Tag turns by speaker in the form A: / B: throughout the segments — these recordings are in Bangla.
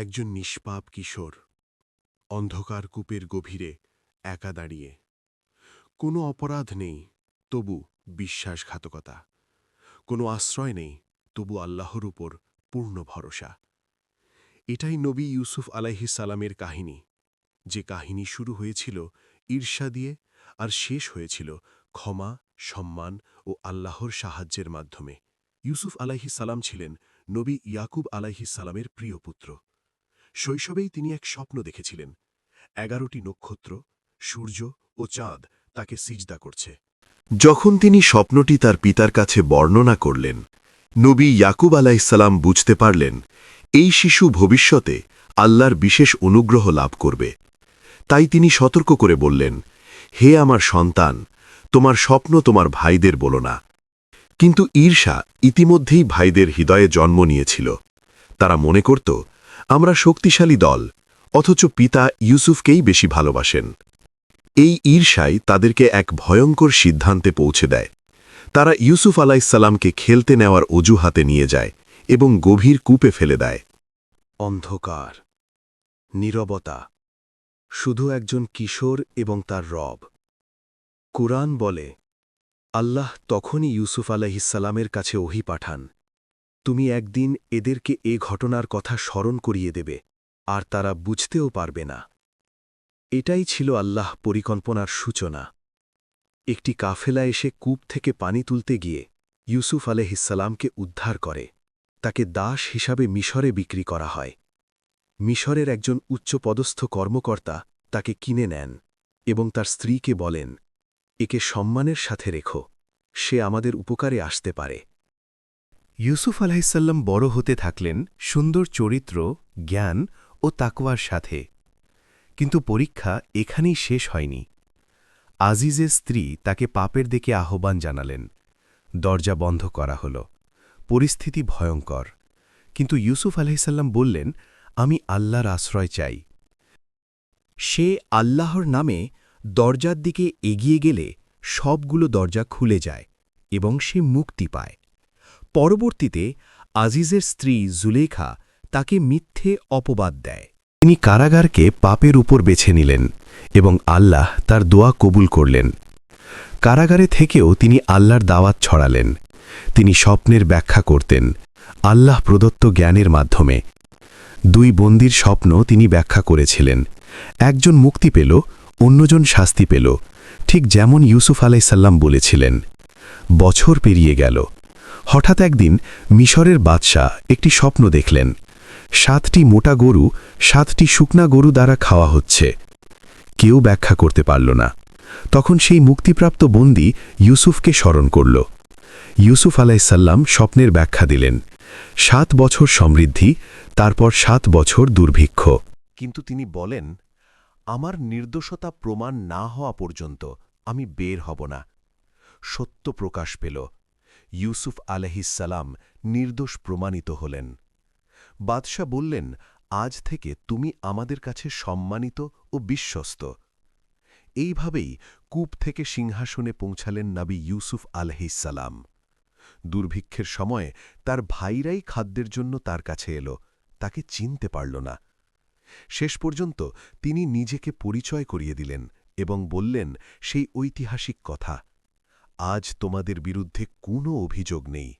A: একজন নিষ্পাপ কিশোর অন্ধকার কূপের গভীরে একা দাঁড়িয়ে। কোনো অপরাধ নেই, তবু বিশ্বাসঘাতকতা। কোনো আশ্রয় নেই, তবু আল্লাহর উপর পূর্ণ ভরসা। এটাই নবী ইউসুফ আলাইহিসালামের কাহিনী। যে কাহিনী শুরু হয়েছিল ঈর্ষা দিয়ে আর শেষ হয়েছিল ক্ষমা, সম্মান ও আল্লাহর সাহায্যের মাধ্যমে। ইউসুফ আলাইহিসালাম ছিলেন নবী ইয়াকুব আলাইহিসালামের প্রিয় পুত্র। শৈশবেই তিনি এক স্বপ্ন দেখেছিলেন। এগারোটি নক্ষত্র, সূর্য ও চাঁদ তাকে সিজদা করছে।
B: যখন তিনি স্বপ্নটি তার পিতার কাছে বর্ণনা করলেন, নবী ইয়াকুব আলাইসাল্লাম বুঝতে পারলেন, এই শিশু ভবিষ্যতে আল্লাহর বিশেষ অনুগ্রহ লাভ করবে। তাই তিনি সতর্ক করে বললেন, হে আমার সন্তান, তোমার স্বপ্ন তোমার ভাইদের বলো না। কিন্তু ঈর্ষা ইতিমধ্যেই ভাইদের হৃদয়ে জন্ম নিয়েছিল। তারা মনে করত আমরা শক্তিশালী দল, অথচ পিতা ইউসুফকেই বেশি ভালোবাসেন। এই ঈর্ষাই তাদেরকে এক ভয়ঙ্কর সিদ্ধান্তে পৌঁছে দেয়। তারা ইউসুফ আলাইসাল্লামকে খেলতে নেওয়ার অজুহাতে নিয়ে যায় এবং গভীর কূপে ফেলে দেয়।
A: অন্ধকার, নীরবতা, শুধু একজন কিশোর এবং তার রব। কুরআন বলে, আল্লাহ তখনই ইউসুফ আলাহিসাল্লামের কাছে ওহি পাঠান তুমি একদিন এদেরকে এ ঘটনার কথা স্মরণ করিয়ে দেবে, আর তারা বুঝতেও পারবে না। এটাই ছিল আল্লাহ পরিকল্পনার সূচনা। একটি কাফেলা এসে কূপ থেকে পানি তুলতে গিয়ে ইউসুফ আলহিসাল্লামকে উদ্ধার করে। তাকে দাস হিসাবে মিশরে বিক্রি করা হয়। মিশরের একজন উচ্চপদস্থ কর্মকর্তা তাকে কিনে নেন এবং তার স্ত্রীকে বলেন, একে সম্মানের সাথে রেখো, সে আমাদের উপকারে আসতে পারে।
C: ইউসুফ আলাহিসাল্লাম বড় হতে থাকলেন সুন্দর চরিত্র, জ্ঞান ও তাকওয়ার সাথে। কিন্তু পরীক্ষা এখানেই শেষ হয়নি। আজিজের স্ত্রী তাকে পাপের দিকে আহ্বান জানালেন। দরজা বন্ধ করা হল। পরিস্থিতি ভয়ঙ্কর। কিন্তু ইউসুফ আলাহিসাল্লাম বললেন, আমি আল্লাহর আশ্রয় চাই। সে আল্লাহর নামে দরজার দিকে এগিয়ে গেলে সবগুলো দরজা খুলে যায় এবং সে মুক্তি পায়। পরবর্তীতে আজিজের স্ত্রী জুলেখা তাকে মিথ্যে অপবাদ দেয়। তিনি কারাগারকে পাপের উপর বেছে নিলেন এবং আল্লাহ তার দোয়া কবুল করলেন। কারাগারে থেকেও তিনি আল্লাহর দাওয়াত ছড়ালেন। তিনি স্বপ্নের ব্যাখ্যা করতেন আল্লাহ প্রদত্ত জ্ঞানের মাধ্যমে। দুই বন্দির স্বপ্ন তিনি ব্যাখ্যা করেছিলেন। একজন মুক্তি পেল, অন্যজন শাস্তি পেল। ঠিক যেমন ইউসুফ আলাইসাল্লাম বলেছিলেন, বছর পেরিয়ে গেল হঠাৎ একদিন মিশরের বাদশাহ একটি স্বপ্ন দেখলেন। সাতটি মোটা গরু, সাতটি শুকনা গরু দ্বারা খাওয়া হচ্ছে। কেউ ব্যাখ্যা করতে পারল না। তখন সেই মুক্তিপ্রাপ্ত বন্দী ইউসুফকে স্মরণ করল। ইউসুফ আলাইসাল্লাম স্বপ্নের ব্যাখ্যা দিলেন, সাত বছর সমৃদ্ধি, তারপর সাত বছর দুর্ভিক্ষ।
B: কিন্তু তিনি বলেন, আমার নির্দোষতা প্রমাণ না হওয়া পর্যন্ত আমি বের হব না। সত্য প্রকাশ পেল। ইউসুফ আলহিসাল্লাম নির্দোষ প্রমাণিত হলেন। বাদশাহ বললেন, আজ থেকে তুমি আমাদের কাছে সম্মানিত ও বিশ্বস্ত। এইভাবেই কূপ থেকে সিংহাসনে পৌঁছালেন নাবি ইউসুফ আলহিসাল্লাম দুর্ভিক্ষের সময় তার ভাইরাই খাদ্যের জন্য তার কাছে এলো, তাকে চিনতে পারল না। শেষ পর্যন্ত তিনি নিজেকে পরিচয় করিয়ে দিলেন এবং বললেন, সেই ঐতিহাসিক কথা আজ তোমাদের বিরুদ্ধে কোনো অভিযোগ নেই।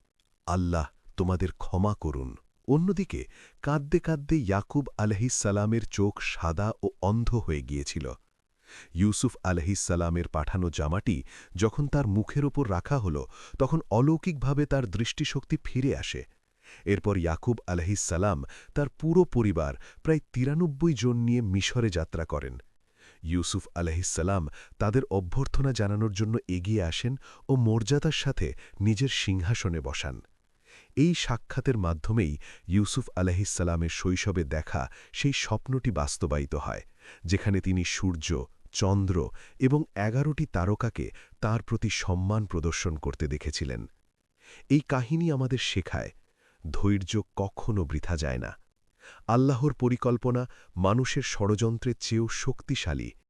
B: আল্লাহ তোমাদের ক্ষমা করুন। অন্যদিকে, কাঁদতে কাঁদতে ইয়াকুব আলহিসালামের চোখ সাদা ও অন্ধ হয়ে গিয়েছিল। ইউসুফ আলহিসালামের পাঠানো জামাটি যখন তার মুখের ওপর রাখা হল, তখন অলৌকিকভাবে তার দৃষ্টিশক্তি ফিরে আসে। এরপর ইয়াকুব আলহিসাল্লাম তার পুরো পরিবার প্রায় তিরানব্বই জন নিয়ে মিশরে যাত্রা করেন। ইউসুফ আলহিসাল্লাম তাদের অভ্যর্থনা জানানোর জন্য এগিয়ে আসেন ও মর্যাদার সাথে নিজের সিংহাসনে বসান। এই সাক্ষাতের মাধ্যমেই ইউসুফ আলহিসাল্লামের শৈশবে দেখা সেই স্বপ্নটি বাস্তবায়িত হয়, যেখানে তিনি সূর্য, চন্দ্র এবং এগারোটি তারকাকে তার প্রতি সম্মান প্রদর্শন করতে দেখেছিলেন। এই কাহিনী আমাদের শেখায়, ধৈর্য কখনো বৃথা যায় না। আল্লাহর পরিকল্পনা মানুষের ষড়যন্ত্রের চেয়েও শক্তিশালী।